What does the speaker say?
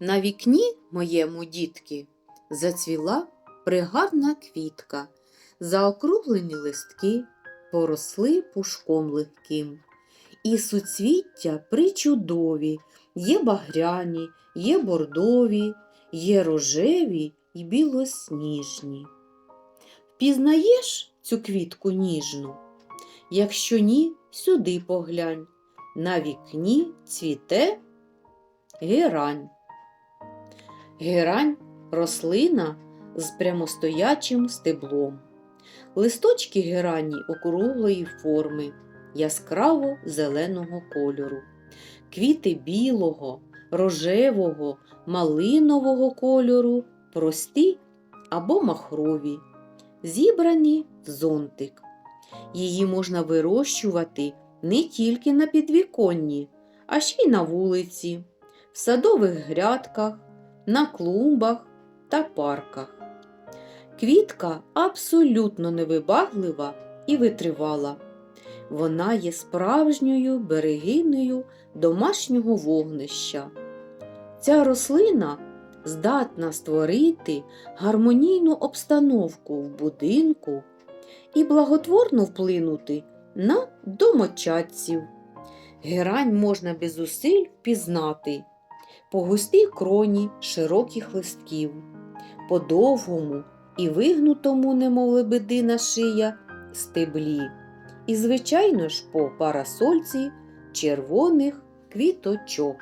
На вікні моєму дітки зацвіла пригарна квітка, заокруглені листки поросли пушком легким. І суцвіття причудові, є багряні, є бордові, є рожеві й білосніжні. Впізнаєш цю квітку ніжну? Якщо ні, сюди поглянь. На вікні цвіте герань. Герань рослина з прямостоячим стеблом. Листочки герані округлої форми, яскраво зеленого кольору. Квіти білого, рожевого, малинового кольору, прості або махрові, зібрані в зонтик. Її можна вирощувати не тільки на підвіконні, а ще й на вулиці, в садових грядках, на клумбах та парках. Квітка абсолютно невибаглива і витривала. Вона є справжньою берегинею домашнього вогнища. Ця рослина здатна створити гармонійну обстановку в будинку і благотворно вплинути на домочадців. Герань можна без зусиль впізнати по густій кроні широких листків, по довгому і вигнутому, немов лебедина шия, стеблі, і, звичайно ж, по парасольці червоних квіточок.